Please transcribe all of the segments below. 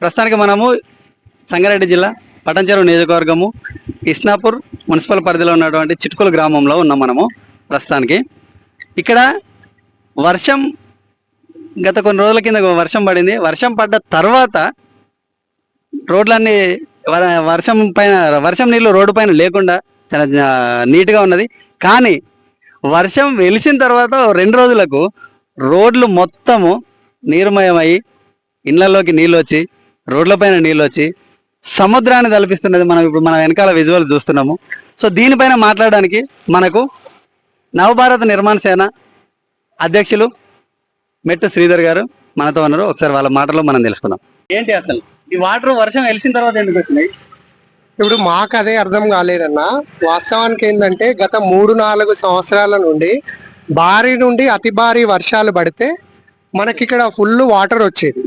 ప్రస్తుతానికి మనము సంగారెడ్డి జిల్లా పటంచెరు నియోజకవర్గము కృష్ణాపూర్ మున్సిపల్ పరిధిలో ఉన్నటువంటి చిట్కుల గ్రామంలో ఉన్నాం మనము ప్రస్తుతానికి. ఇక్కడ వర్షం గత కొన్ని రోజుల కింద వర్షం పడింది. వర్షం పడ్డ తర్వాత రోడ్లన్నీ వర్షం పైన వర్షం నీళ్ళు రోడ్డు పైన లేకుండా చాలా నీట్గా ఉన్నది. కానీ వర్షం వెలిసిన తర్వాత రెండు రోజులకు రోడ్లు మొత్తము నీరుమయమై ఇళ్ళలోకి నీళ్ళు వచ్చి రోడ్లపైన నీళ్ళు వచ్చి సముద్రాన్ని తలపిస్తున్నది మనం ఇప్పుడు మన వెనకాల విజువల్ చూస్తున్నాము. సో దీనిపైన మాట్లాడడానికి మనకు నవభారత నిర్మాణ సేన అధ్యక్షులు మెట్టు శ్రీధర్ గారు మనతో ఉన్నారు. ఒకసారి వాళ్ళ మాటలో మనం తెలుసుకుందాం. ఏంటి అసలు? ఈ వాటర్ వర్షం వెలిసిన తర్వాత ఎందుకు వచ్చినాయి? ఇప్పుడు మాకు అదే అర్థం కాలేదన్నా. వాస్తవానికి ఏంటంటే గత మూడు నాలుగు సంవత్సరాల నుండి భారీ నుండి అతి భారీ వర్షాలు పడితే మనకి ఇక్కడ ఫుల్ వాటర్ వచ్చేది.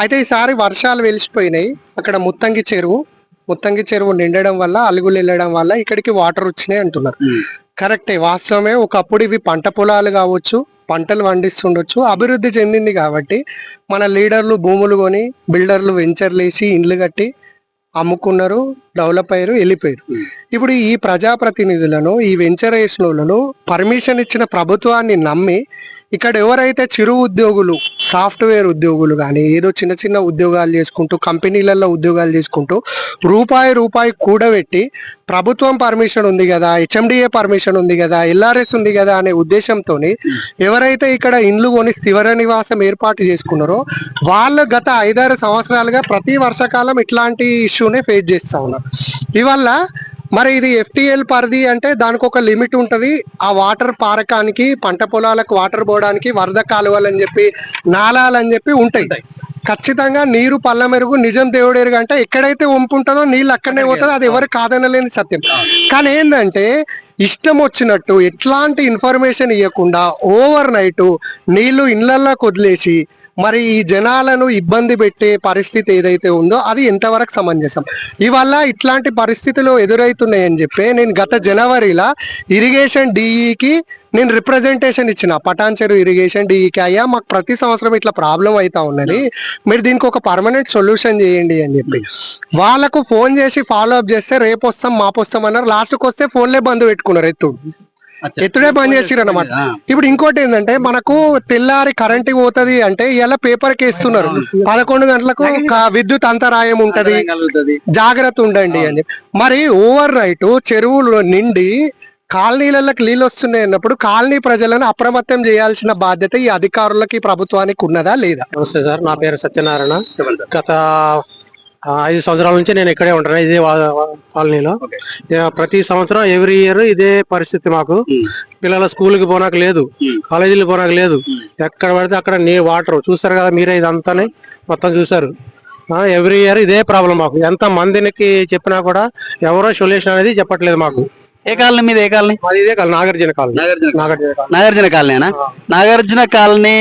అయితే ఈసారి వర్షాలు వెలిసిపోయినాయి. అక్కడ ముత్తంగి చెరువు. ముత్తంగి చెరువు నిండడం వల్ల అలుగులు వెళ్ళడం వల్ల ఇక్కడికి వాటర్ వచ్చినాయి అంటున్నారు. కరెక్టే వాస్తవమే ఒకప్పుడు ఇవి పంట పొలాలు కావచ్చు పంటలు పండిస్తుండొచ్చు అభివృద్ధి చెందింది కాబట్టి మన లీడర్లు భూములు కొని బిల్డర్లు వెంచర్లు వేసి ఇండ్లు కట్టి అమ్ముకున్నారు డెవలప్ అయ్యారు వెళ్ళిపోయారు. ఇప్పుడు ఈ ప్రజాప్రతినిధులను ఈ వెంచర్ వేసిన పర్మిషన్ ఇచ్చిన ప్రభుత్వాన్ని నమ్మి ఇక్కడ ఎవరైతే చిరు ఉద్యోగులు సాఫ్ట్వేర్ ఉద్యోగులు కానీ ఏదో చిన్న చిన్న ఉద్యోగాలు చేసుకుంటూ కంపెనీలలో ఉద్యోగాలు చేసుకుంటూ రూపాయి రూపాయి కూడబెట్టి ప్రభుత్వం పర్మిషన్ ఉంది కదా హెచ్ఎండిఏ పర్మిషన్ ఉంది కదా ఎల్ఆర్ఎస్ ఉంది కదా అనే ఉద్దేశంతో ఎవరైతే ఇక్కడ ఇండ్లు కొని స్థివర నివాసం ఏర్పాటు చేసుకున్నారో వాళ్ళు గత ఐదారు సంవత్సరాలుగా ప్రతి వర్షాకాలం ఇట్లాంటి ఇష్యూనే ఫేస్ చేస్తా ఉన్నారు. ఇవల్ల మరి ఇది ఎఫ్టిఎల్ పరిధి అంటే దానికి ఒక లిమిట్ ఉంటుంది. ఆ వాటర్ పారకానికి పంట పొలాలకు వాటర్ పోవడానికి వరద కాలువలు అని చెప్పి నాలాలని చెప్పి ఉంటాయి. ఖచ్చితంగా నీరు పల్ల మెరుగు నిజం దేవుడేరుగా అంటే ఎక్కడైతే వంపు ఉంటుందో నీళ్ళు అక్కడనే పోతుందో. అది ఎవరు కాదనలేని సత్యం. కానీ ఏంటంటే ఇష్టం వచ్చినట్టు ఎట్లాంటి ఇన్ఫర్మేషన్ ఇవ్వకుండా ఓవర్ నైట్ నీళ్ళు ఇళ్ళలోకి వదిలేసి మరి ఈ జనాలను ఇబ్బంది పెట్టే పరిస్థితి ఏదైతే ఉందో అది ఎంతవరకు సమంజసం? ఇవల్ల ఇట్లాంటి పరిస్థితులు ఎదురవుతున్నాయని చెప్పి నేను గత జనవరిలో ఇరిగేషన్ డిఈకి నేను రిప్రజెంటేషన్ ఇచ్చిన. పటాన్చెరు ఇరిగేషన్ డిఈకి అయ్యా మాకు ప్రతి సంవత్సరం ఇట్లా ప్రాబ్లం అవుతా ఉన్నది. మీరు దీనికి ఒక పర్మనెంట్ సొల్యూషన్ చేయండి అని చెప్పి. వాళ్ళకు ఫోన్ చేసి ఫాలో అప్ చేస్తే రేపు వస్తాం మాపు వస్తాం అన్నారు. లాస్ట్కి వస్తే ఫోన్లే బంద్ పెట్టుకున్నారు ఎత్తు. ఎత్తుడే బంద్ చేసిరు అన్నమాట. ఇప్పుడు ఇంకోటి ఏంటంటే మనకు తెల్లారి కరెంట్ పోతది అంటే ఇలా పేపర్కి ఇస్తున్నారు పదకొండు గంటలకు విద్యుత్ అంతరాయం ఉంటది. జాగ్రత్త ఉండండి అని. మరి ఓవర్ నైట్ చెరువులు నిండి కాలనీలకు నీళ్ళు వస్తున్నాయి అన్నప్పుడు కాలనీ ప్రజలను అప్రమత్తం చేయాల్సిన బాధ్యత ఈ అధికారులకి ప్రభుత్వానికి ఉన్నదా లేదా? నమస్తే సార్. నా పేరు సత్యనారాయణ. గత ఐదు సంవత్సరాల నుంచి నేను ఇక్కడే ఉంటాను ఇదే కాలనీలో. ప్రతి సంవత్సరం ఎవ్రీ ఇయర్ ఇదే పరిస్థితి మాకు. పిల్లల స్కూల్కి పోనాక లేదు. కాలేజీలకు పోనాక లేదు. ఎక్కడ పడితే అక్కడ నీ వాటర్. చూస్తారు కదా మీరే ఇదంతానే మొత్తం చూసారు ఎవ్రీ ఇయర్ ఇదే ప్రాబ్లం మాకు. ఎంత మందికి చెప్పినా కూడా ఎవరో సొల్యూషన్ అనేది చెప్పట్లేదు మాకు. ఏ కాలనీ మీద? ఏ కాలనీ? ఇదే colony Nagarjuna colony. Nagarjuna. Nagarjuna colony. Nagarjuna కాలనీనా? Nagarjuna colony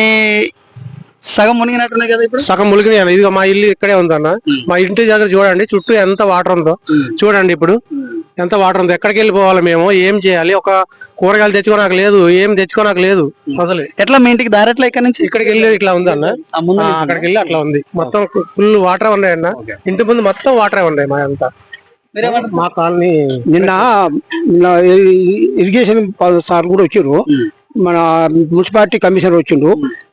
సగం మునిగినట్టున్నాయి కదా ఇప్పుడు? సగం ములిగి ఇది మా ఇల్లు ఇక్కడే ఉందన్న. మా ఇంటి దగ్గర చూడండి చుట్టూ ఎంత వాటర్ ఉందో చూడండి ఇప్పుడు. ఎంత వాటర్ ఉందో. ఎక్కడికి వెళ్ళిపోవాలి మేము? ఏం చేయాలి? ఒక కూరగాయలు తెచ్చుకోనాక లేదు ఏం తెచ్చుకోనాక లేదు. అసలు ఎట్లా మీ ఇంటికి దారి ఎట్లా ఇక్కడ నుంచి? ఇక్కడికి వెళ్ళి ఇట్లా ఉంది అన్న. అక్కడికి వెళ్ళి అట్లా ఉంది. మొత్తం ఫుల్ వాటర్ ఉన్నాయి అన్న. ఇంటి ముందు మొత్తం వాటరే ఉన్నాయి మా అంతా? మా కాలనీ నిన్న ఇరిగేషన్ సార్ కూడా వచ్చారు. మన మున్సిపాలిటీ కమిషనర్ వచ్చిండు.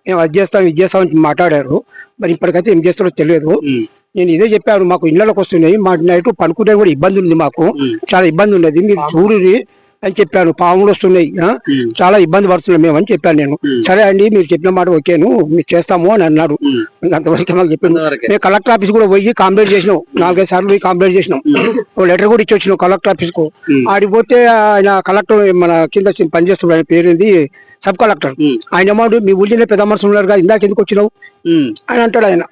మేము. అది చేస్తాం ఇది చేస్తాం అని మాట్లాడారు. మరి ఇప్పటికైతే ఏం చేస్తారో తెలియదు. నేను ఇదే చెప్పాను మాకు ఇళ్ళకి వస్తున్నాయి. మా నైట్ పనుకునే కూడా ఇబ్బంది ఉంది మాకు. చాలా ఇబ్బంది ఉన్నది. మీరు చూడురి అని చెప్పాను. పాములు వస్తున్నాయి. చాలా ఇబ్బంది పడుతున్నాం మేము అని చెప్పాను నేను. సరే అండి మీరు చెప్పిన మాట ఓకేను మీరు చేస్తాము అని అన్నాడు అంతవరకు మాకు చెప్పింది. మేము కలెక్టర్ ఆఫీస్ కూడా పోయి కంప్లైంట్ చేసినాం. నాలుగైదు సార్లు పోయి కంప్లైంట్ చేసినాం. ఓ లెటర్ కూడా ఇచ్చి వచ్చినాం కలెక్టర్ ఆఫీస్కు ఉమ్. ఆడికి పోతే ఆయన కలెక్టర్ మన కింద పనిచేస్తున్నాడు. ఆయన పేరుంది? Sub collector. ఆయన అమౌంట్ మీ ఊళ్ళోనే పెద్ద మనుషులు ఉన్నారు కదా ఇందాక ఎందుకు వచ్చినావు. అని అంటాడు ఆయన.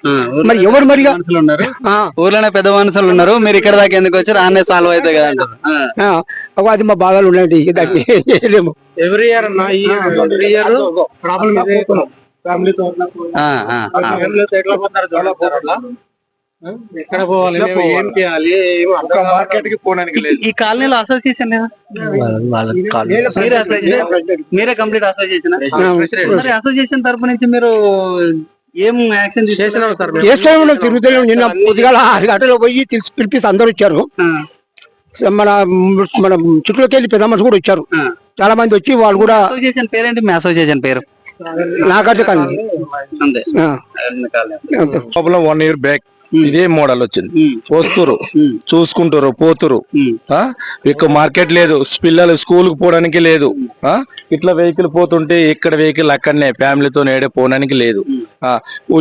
మరి ఎవరు మరిగా? మనుషులు ఉన్నారు? ఆ, ఊర్లోనే పెద్ద మనుషులు ఉన్నారు. మీరు ఇక్కడ దాకా ఎందుకు వచ్చారు? ఆనే సాల్వ్ అవుతాయి కదా అది మా బాధలు ఉన్నాయండి. దాన్ని ఏం చేయలేము. ఎవ్రీ ఇయర్ అన్న ఈ ఎవ్రీ ఇయర్ ప్రాబ్లం ఇదే ఫ్యామిలీతో ఆ, ఆ, ఆ. ఫ్యామిలీతో ఎట్లా పోతారు? చూడొస్తారు అట్లా? ఆ? ఎక్కడ పోవాలి? మేము ఏం చేయాలి? ఏం అర్థం మార్కెట్కి పోవడానికి లేదు. ఈ కాలనీలో అసోసియేషన్ మీరే కంప్లీట్ అసోసియేషన్ మరి అసోసియేషన్ తరపు నుంచి మీరు ఏం యాక్షన్ చేసినాం సార్ నిన్న పొద్దుగాల ఆరు గంటలు పోయి పిలిపిస్తే అందరూ వచ్చారు. మన మన చుట్టులోకి వెళ్ళి పెద్ద మనుషులు కూడా వచ్చారు. చాలా మంది వచ్చి వాళ్ళు కూడా అసోసియేషన్ పేరేంటి? మీ అసోసియేషన్ పేరు. Nagarjuna. Problem one year back ఇదే మోడల్ వచ్చింది. వస్తురు. చూసుకుంటారు పోతురు. ఉమ్. ఆ? ఇక మార్కెట్ లేదు. పిల్లలు స్కూల్కు పోవడానికి లేదు. ఆ? ఇట్లా వెహికల్ పోతుంటే ఇక్కడ వెహికల్ అక్కడనే ఫ్యామిలీతో నేడే పోవడానికి లేదు.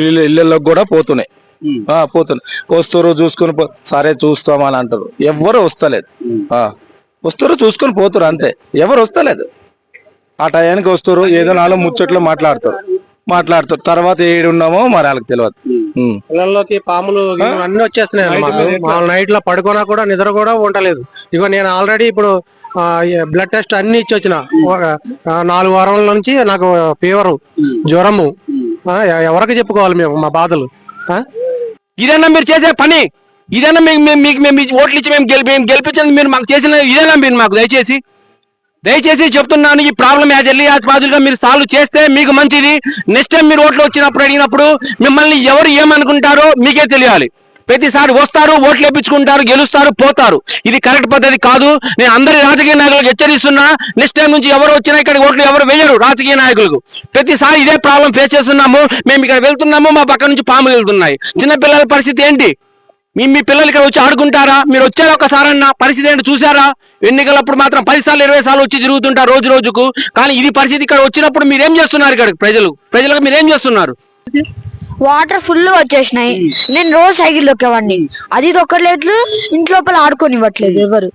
ఇళ్ళకి కూడా పోతున్నాయి. పోతున్నాయి. వస్తురు చూసుకుని పో- సరే చూస్తామని అంటారు. ఎవరు వస్తలేదు. ఆ? వస్తారు చూసుకొని పోతారు అంతే. ఎవరు వస్తలేదు. ఆ టయానికి వస్తారు ఏదో నాలుగు ముచ్చట్లు మాట్లాడతారు. మాట్లాడతారు. తర్వాత ఏడు ఉన్నామో మరి వాళ్ళకి తెలియదు. పిల్లల్లోకి పాములు అన్ని వచ్చేస్తున్నాయి నైట్లో పడుకున్నా కూడా నిద్ర కూడా ఉండలేదు. ఇగో నేను ఆల్రెడీ ఇప్పుడు బ్లడ్ టెస్ట్ అన్ని ఇచ్చి వచ్చిన నాలుగు వారాల నుంచి నాకు ఫీవర్ జ్వరము. ఎవరికి చెప్పుకోవాలి మేము మా బాధలు? ఆ? ఇదేనా మీరు చేసే పని. ఇదేనా మీకు మేము మీకు మేము ఓట్లు ఇచ్చి మేము గెలిపి మేము గెలిపించండి మీరు మాకు చేసిన ఇదేనా మీరు మాకు దయచేసి? దయచేసి చెప్తున్నాను ఈ problem as early as positive మీరు సాల్వ్ చేస్తే మీకు మంచిది. నెక్స్ట్ టైం మీరు ఓట్లు వచ్చినప్పుడు అడిగినప్పుడు మిమ్మల్ని ఎవరు ఏమనుకుంటారో మీకే తెలియాలి. ప్రతిసారి వస్తారు ఓట్లు వేపించుకుంటారు గెలుస్తారు పోతారు. ఇది కరెక్ట్ పద్ధతి కాదు. నేను అందరి రాజకీయ నాయకులకు హెచ్చరిస్తున్నా నెక్స్ట్ టైం నుంచి ఎవరు వచ్చినా ఇక్కడ ఓట్లు ఎవరు వేయరు రాజకీయ నాయకులకు. ప్రతిసారి ఇదే ప్రాబ్లం ఫేస్ చేస్తున్నాము. మేము ఇక్కడ వెళ్తున్నాము మా పక్క నుంచి పాములు వెళ్తున్నాయి. చిన్నపిల్లల పరిస్థితి ఏంటి? మీ మీ పిల్లలు ఇక్కడ వచ్చి ఆడుకుంటారా? మీరు వచ్చారా ఒకసారన్నా? పరిస్థితి ఏంటి? చూసారా ఎన్నికలప్పుడు మాత్రం పది సార్లు ఇరవై సార్లు వచ్చి తిరుగుతుంటారు రోజు రోజుకు. కానీ ఇది పరిస్థితి ఇక్కడ వచ్చినప్పుడు మీరేం చేస్తున్నారు ఇక్కడ ప్రజలు? ప్రజలకు మీరేం చేస్తున్నారు? వాటర్ ఫుల్ వచ్చేసినాయి. నేను రోజు సైకిల్ దొక్కేవాడిని అది దొక్కలేదు ఇంటి లోపల ఆడుకోనివ్వట్లేదు ఎవరు.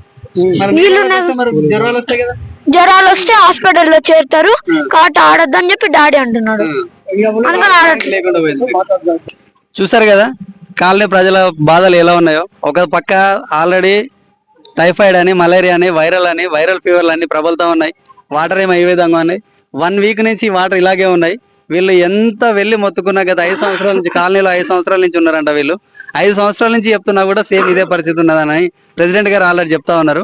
నీళ్ళు జ్వరాలు వస్తాయి కదా? జ్వరాలు వస్తే హాస్పిటల్లో చేరుతారు. కాట ఆడొద్దని చెప్పి డాడీ అంటున్నాడు. అందుకని ఆడట్లేదు. చూసారు కదా? కాలనీ ప్రజల బాధలు ఎలా ఉన్నాయో? ఒక పక్క ఆల్రెడీ టైఫాయిడ్ అని మలేరియా అని వైరల్ అని వైరల్ ఫీవర్లు అన్ని ప్రబలుతా ఉన్నాయి. వాటర్ ఏమో ఈ విధంగా ఉన్నాయి. వన్ వీక్ నుంచి వాటర్ ఇలాగే ఉన్నాయి. వీళ్ళు ఎంత వెళ్ళి మొత్తుకున్నా గత ఐదు సంవత్సరాల నుంచి కాలనీలో ఐదు సంవత్సరాల నుంచి ఉన్నారంట వీళ్ళు. ఐదు సంవత్సరాల నుంచి చెప్తున్నా కూడా సేమ్ ఇదే పరిస్థితి ఉన్నదని ప్రెసిడెంట్ గారు ఆల్రెడీ చెప్తా ఉన్నారు.